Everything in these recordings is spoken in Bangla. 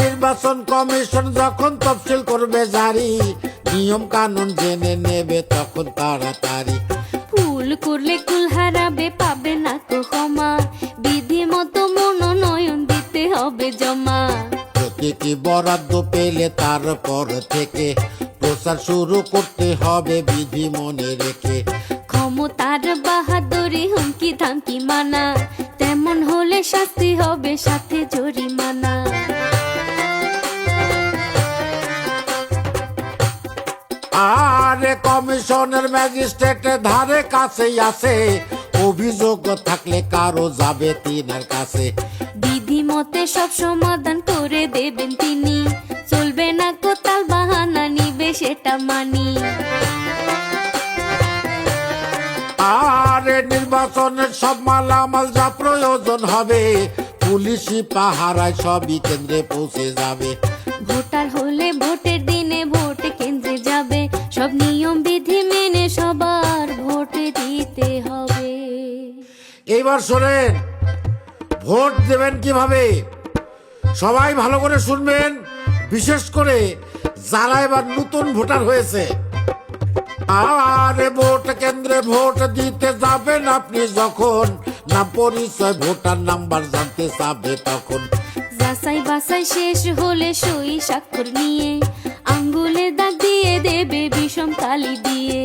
নির্বাচন কমিশন যখন তফসিল করবে জারি নিয়ম কানুন জেনে নেবে তখন তাড়াতাড়ি। ভুল করলে কুল হারাবে পাবে না তো ক্ষমা। বিধি মতো মনোনয়ন দিতে হবে জমা। প্রতিটি বরাদ্দ পেলে তারপর থেকে প্রচার শুরু করতে হবে বিধি মনে রেখে। ক্ষমতার বাহাদুরি হুমকি ধামকি মানা তেমন হলে শাস্তি হবে সাথে জরিমানা। আরে কমিশনের ম্যাজিস্ট্রেটের ধারে কাছেই আছে অভিযোগ থাকলে কারও যাবে তিনার কাছে। বিধি মতে সব সমাধান করে দেবেন তিনি। চলবে না কোতাল বাহানা নিবে সেটা মানি। আরে নির্বাচনের সব মালামাল যা প্রয়োজন হবে। পুলিশি পাহারায় সবই কেন্দ্রে পৌঁছে যাবে। ভোটার হলে ভোটের দিনে ভোট কেন্দ্রে যাবে। সব নিয়ম বিধি মেনে সবার ভোট দিতে হবে। এইবার শোনেন ভোট দেবেন কীভাবে? সবাই ভালো করে শুনবেন। বিশেষ করে যারা এবার নতুন ভোটার হয়েছে আরে ভোট কেন্দ্রে ভোট দিতে যাবেন আপনি যখন। না পরিচয় ভোটার নাম্বার জানতে চাবে তখন। যাচাই বাছাই শেষ হলে সই স্বাক্ষর নিয়ে আঙ্গুলে দাগ দিয়ে দেবে বিষম কালি দিয়ে।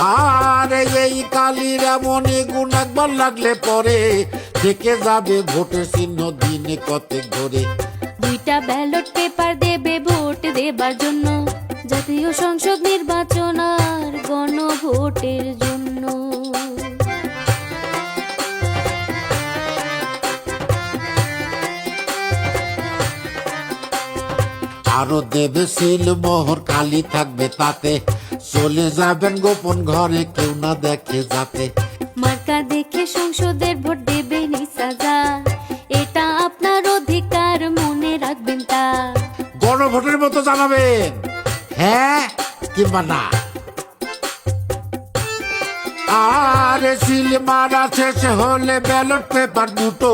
আরে এই কালির এমনই গুণ একবার লাগলে পরে থেকে যাবে ভোটের চিহ্ন দিনে কতক ধরে। দুইটা ব্যালট পেপার দেবে ভোট দেবার জন্য জাতীয় সংসদ আর গণভোটের জন্য। আরও দেবে সিল মোহর কালি থাকবে তাতে। চলে যাবেন গোপন ঘরে কেউ না দেখে যাতে। মার্কা দেখে সংসদের ভোট দেবেন সাজা এটা আপনার অধিকার মনে রাখবেন তা। গণভোটের মতো জানাবেন। হ্যাঁ কিংবা না? আরে সিল মারা শেষ হলে ব্যালট পেপার দুটো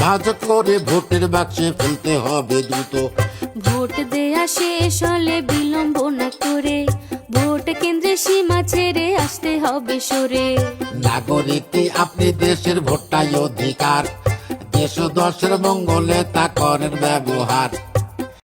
ভাজ করে ভোটের বাক্সে ফেলতে হবে দ্রুত। ভোট দেয়া শেষ হলে বিলম্ব না করে ভোট কেন্দ্রে সীমা ছেড়ে আসতে হবে সরে। নাগরিকই আপনি দেশের ভোটটাই অধিকার দেশ ও দশের মঙ্গলে তা করেন ব্যবহার।